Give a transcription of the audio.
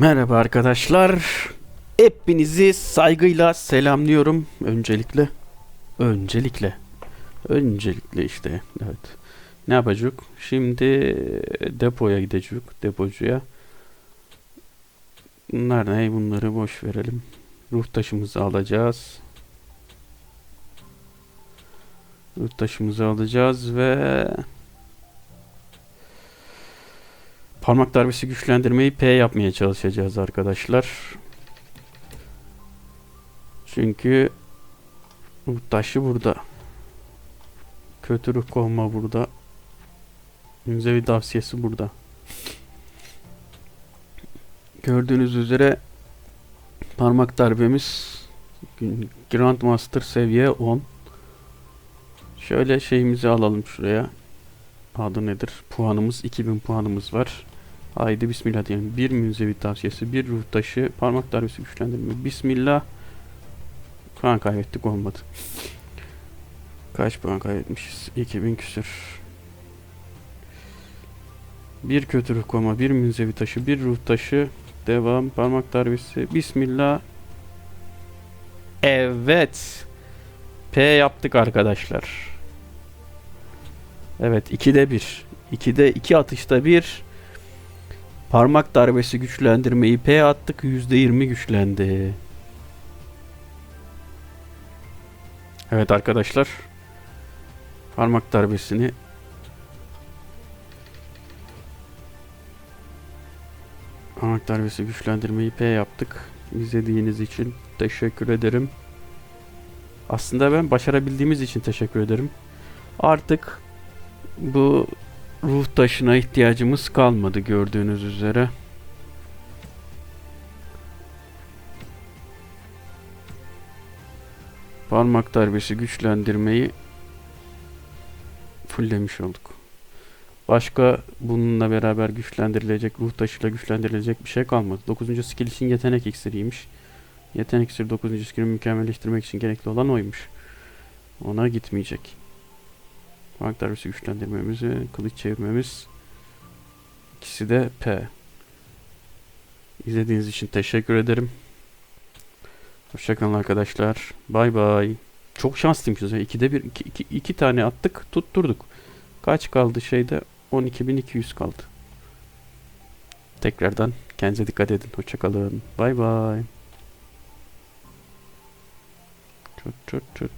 Merhaba arkadaşlar. Hepinizi saygıyla selamlıyorum. Öncelikle. Öncelikle. Öncelikle işte. Evet. Ne yapacak? Şimdi depoya gidecek. Depocuya. Bunlar ne? Bunları boş verelim. Ruh taşımızı alacağız. Ruh taşımızı alacağız ve parmak darbesi güçlendirmeyi P yapmaya çalışacağız arkadaşlar. Çünkü ruh taşı burada. Kötü ruh kovma burada. Münzevi tavsiyesi burada. Gördüğünüz üzere parmak darbemiz Grandmaster seviye 10. Şöyle şeyimizi alalım şuraya. Adı nedir? Puanımız 2000 puanımız var. Haydi bismillah diyelim. Bir münzevi tavsiyesi, bir ruh taşı, parmak darbesi güçlendirme. Bismillah. Puan kaybettik olmadı. Kaç puan kaybetmişiz? 2000 küsür. Bir kötü ruh koma, bir münzevi taşı, bir ruh taşı. Devam. Parmak darbesi. Bismillah. Evet. P yaptık arkadaşlar. Evet 2'de 1. 2'de 2 atışta 1. Parmak darbesi güçlendirmeyi P attık. %20 güçlendi. Evet arkadaşlar. Parmak darbesini Parmak darbesi güçlendirmeyi P yaptık. İzlediğiniz için teşekkür ederim. Aslında ben başarabildiğimiz için teşekkür ederim. Artık bu ruh taşına ihtiyacımız kalmadı gördüğünüz üzere. Parmak darbesi güçlendirmeyi fulllemiş olduk. Başka bununla beraber güçlendirilecek, ruh taşıyla güçlendirilecek bir şey kalmadı. 9. skill için yetenek iksiriymiş. Yetenek iksiri 9. skill'i mükemmelleştirmek için gerekli olan oymuş. Ona gitmeyecek. Parmak darbesi güçlendirmemizi, kılıç çevirmemiz. İkisi de P. İzlediğiniz için teşekkür ederim. Hoşçakalın arkadaşlar. Bay bay. Çok şanslıymışız. ya. İkide bir, iki, iki, iki tane attık, tutturduk. Kaç kaldı şeyde? 12.200 kaldı. Tekrardan kendinize dikkat edin. Hoşçakalın. Bay bay. Çut çut çut.